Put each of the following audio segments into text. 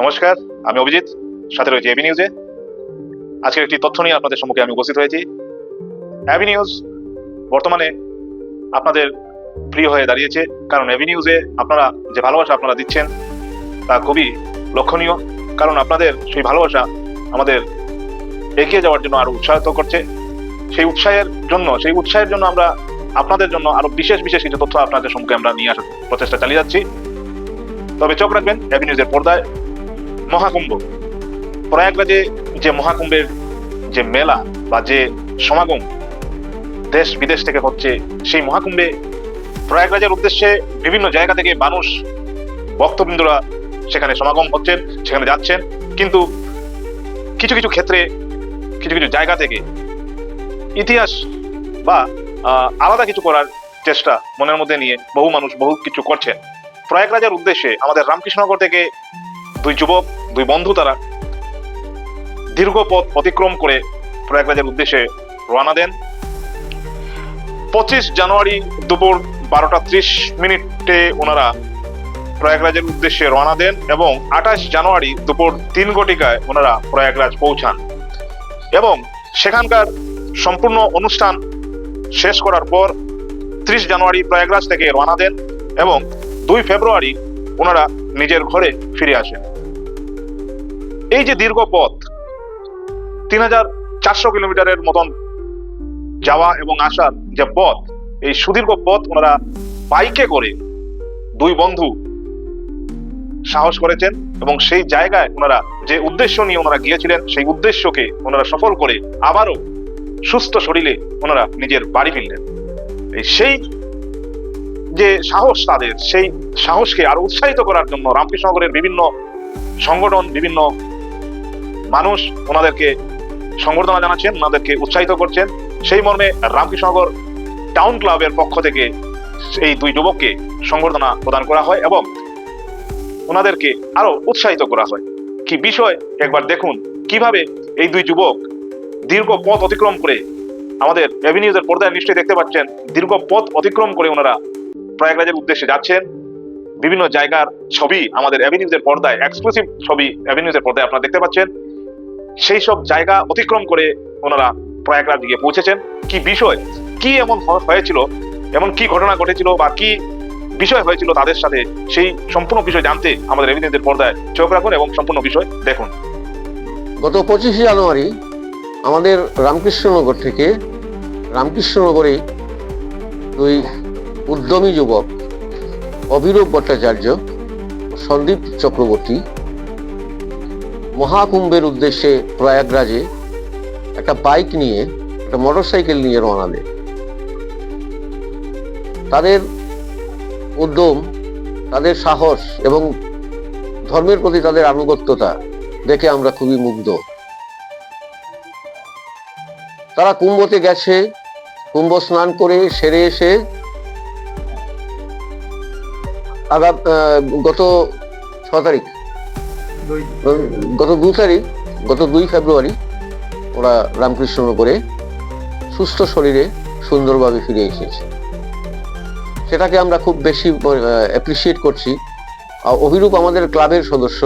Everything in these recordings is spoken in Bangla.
নমস্কার, আমি অভিজিৎ, সাথে রয়েছে এবি নিউজে আজকের একটি তথ্য নিয়ে আপনাদের সম্মুখে আমি উপস্থিত হয়েছি। অ্যাবি নিউজ বর্তমানে আপনাদের প্রিয় হয়ে দাঁড়িয়েছে, কারণ এবি নিউজে আপনারা যে ভালোবাসা আপনারা দিচ্ছেন, তা খুবই লক্ষণীয়, কারণ আপনাদের সেই ভালোবাসা আমাদের এগিয়ে যাওয়ার জন্য আরও উৎসাহিত করছে। সেই উৎসাহের জন্য, সেই উৎসাহের জন্য আমরা আপনাদের জন্য আরও বিশেষ বিশেষ কিছু তথ্য আপনাদের সম্মুখে আমরা নিয়ে আসার প্রচেষ্টা চালিয়ে যাচ্ছি। তবে চোখ রাখবেন এবি নিউজের পর্দায় মহাকুম্ভ। প্রয়াগরাজে যে মহাকুম্ভের যে মেলা বা যে সমাগম দেশ বিদেশ থেকে হচ্ছে, সেই মহাকুম্ভে প্রয়াগরাজের উদ্দেশ্যে বিভিন্ন জায়গা থেকে মানুষ, ভক্তবৃন্দরা সেখানে সমাগম হচ্ছেন, সেখানে যাচ্ছেন। কিন্তু কিছু কিছু ক্ষেত্রে, কিছু কিছু জায়গা থেকে ইতিহাস বা আলাদা কিছু করার চেষ্টা মনের মধ্যে নিয়ে বহু মানুষ বহু কিছু করছেন। প্রয়াগরাজের উদ্দেশ্যে আমাদের রামকৃষ্ণনগর থেকে দুই যুবক, দুই বন্ধু তারা দীর্ঘ পথ অতিক্রম করে প্রয়াগরাজের উদ্দেশ্যে রওনা দেন। পঁচিশ জানুয়ারি দুপুর বারোটা ত্রিশ মিনিটে ওনারা প্রয়াগরাজের উদ্দেশ্যে রওনা দেন এবং আঠাশ জানুয়ারি দুপুর তিন ঘটিকায় ওনারা প্রয়াগরাজ পৌঁছান। এবং সেখানকার সম্পূর্ণ অনুষ্ঠান শেষ করার পর ত্রিশ জানুয়ারি প্রয়াগরাজ থেকে রওনা দেন এবং দুই ফেব্রুয়ারি ওনারা নিজের ঘরে ফিরে আসেন। এই যে দীর্ঘ পথ, তিন হাজার চারশো কিলোমিটারের মতন যাওয়া এবং আসার যে পথ, এই সুদীর্ঘ পথ ওনারা বাইকে করে দুই বন্ধু সাহস করেছেন এবং সেই জায়গায় ওনারা যে উদ্দেশ্য নিয়ে ওনারা গিয়েছিলেন, সেই উদ্দেশ্যকে ওনারা সফল করে আবারও সুস্থ শরীরে ওনারা নিজের বাড়ি ফিরলেন। এই সেই যে সাহস তাদের, সেই সাহসকে আরও উৎসাহিত করার জন্য রামকৃষ্ণনগরের বিভিন্ন সংগঠন, বিভিন্ন মানুষ ওনাদেরকে সংবর্ধনা জানাচ্ছেন, ওনাদেরকে উৎসাহিত করছেন। সেই মর্মে রামকৃষ্ণনগর টাউন ক্লাবের পক্ষ থেকে এই দুই যুবককে সংবর্ধনা প্রদান করা হয় এবং ওনাদেরকে আরও উৎসাহিত করা হয়। কি বিষয়? একবার দেখুন কীভাবে এই দুই যুবক দীর্ঘ পথ অতিক্রম করে আমাদের এভিনিউজের পর্দায় নিশ্চয়ই দেখতে পাচ্ছেন, দীর্ঘ পথ অতিক্রম করে ওনারা প্রয়াগরাজের উদ্দেশ্যে যাচ্ছেন। বিভিন্ন জায়গার ছবি আমাদের অ্যাভিনিউজের পর্দায় এক্সক্লুসিভ ছবি অ্যাভিনিউজের পর্দায় আপনারা দেখতে পাচ্ছেন। সেই সব জায়গা অতিক্রম করে ওনারা প্রয়াগরাজ গিয়ে পৌঁছেছেন। কি বিষয়, কি এমন হয়েছিল, এমন কি ঘটনা ঘটেছিল বা কি বিষয় হয়েছিল তাদের সাথে, সেই সম্পূর্ণ বিষয় জানতে আমাদের অ্যাভিনিউজের পর্দায় চোখ রাখুন এবং সম্পূর্ণ বিষয় দেখুন। গত পঁচিশে জানুয়ারি আমাদের রামকৃষ্ণনগর থেকে, রামকৃষ্ণনগরে দুই উদ্যমী যুবক অভিরূপ ভট্টাচার্য, সন্দীপ চক্রবর্তী, মহাকুম্ভের উদ্দেশ্যে প্রয়াগরাজে একটা বাইক নিয়ে, একটা মোটরসাইকেল নিয়ে রওনা দেয়। তাদের উদ্যম, তাদের সাহস এবং ধর্মের প্রতি তাদের আনুগত্যতা দেখে আমরা খুবই মুগ্ধ। তারা কুম্ভতে গেছে, কুম্ভ স্নান করে সেরে এসে আগাম গত ছ তারিখ। গত দু তারিখ গত দুই ফেব্রুয়ারি ওরা রামকৃষ্ণনগরে সুস্থ শরীরে সুন্দরভাবে ফিরে এসেছে। সেটাকে আমরা খুব বেশি অ্যাপ্রিসিয়েট করছি। আর অভিরূপ আমাদের ক্লাবের সদস্য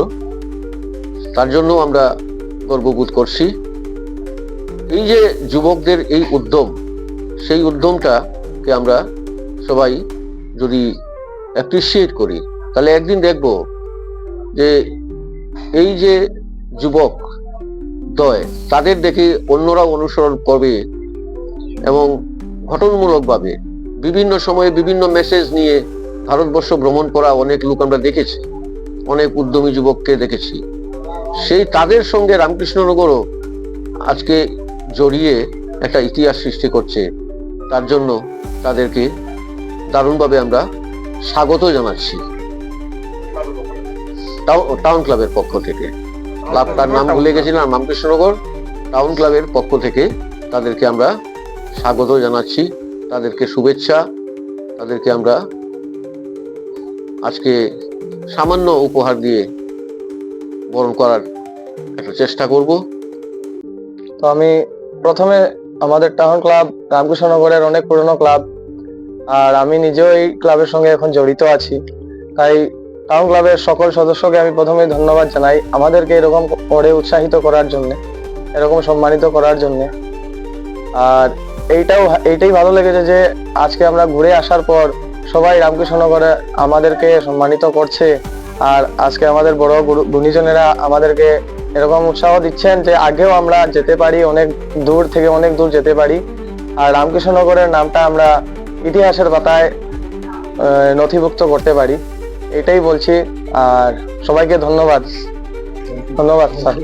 তার জন্য আমরা গর্ববোধ করছি। এই যে যুবকদের এই উদ্যম সেই উদ্যমটাকে আমরা সবাই যদি অ্যাপ্রিসিয়েট করি। তাহলে একদিন দেখব যে এই যে যুবক দয়, তাদের দেখে অন্যরাও অনুসরণ করবে এবং ঘটনমূলকভাবে বিভিন্ন সময়ে বিভিন্ন মেসেজ নিয়ে ভারতবর্ষ ভ্রমণ করা অনেক লোক আমরা দেখেছি, অনেক উদ্যমী যুবককে দেখেছি। সেই তাদের সঙ্গে রামকৃষ্ণনগরও আজকে জড়িয়ে একটা ইতিহাস সৃষ্টি করছে। তার জন্য তাদেরকে দারুণভাবে আমরা স্বাগত জানাচ্ছি। টাউ- টাউন ক্লাবের পক্ষ থেকে। ক্লাব তার নাম ভুলে গেছিলাম, রামকৃষ্ণনগর। টাউন ক্লাবের পক্ষ থেকে তাদেরকে আমরা স্বাগত জানাচ্ছি। তাদেরকে শুভেচ্ছা। তাদেরকে আমরা আজকে সামান্য উপহার দিয়ে বরণ করার একটা চেষ্টা করব। তো আমি প্রথমে আমাদের টাউন ক্লাব, রামকৃষ্ণনগরের অনেক পুরনো ক্লাব আর আমি নিজেও এই ক্লাবের সঙ্গে এখন জড়িত আছি। তাই টাউন ক্লাবের সকল সদস্যকে আমি প্রথমেই ধন্যবাদ জানাই আমাদেরকে এরকম করে উৎসাহিত করার জন্য, এরকম সম্মানিত করার জন্য। আর এইটাও এইটাই ভালো লেগেছে যে আজকে আমরা ঘুরে আসার পর সবাই রামকৃষ্ণনগরে আমাদেরকে সম্মানিত করছে আর আজকে আমাদের বড় গুণীজনেরা আমাদেরকে এরকম উৎসাহ দিচ্ছেন যে আগেও আমরা যেতে পারি, অনেক দূর থেকে অনেক দূর যেতে পারি। আর রামকৃষ্ণনগরের নামটা আমরা ইতিহাসের পাতায় নথিভুক্ত করতে পারি। এটাই বলছি আর সবাইকে ধন্যবাদ। ধন্যবাদ স্যার।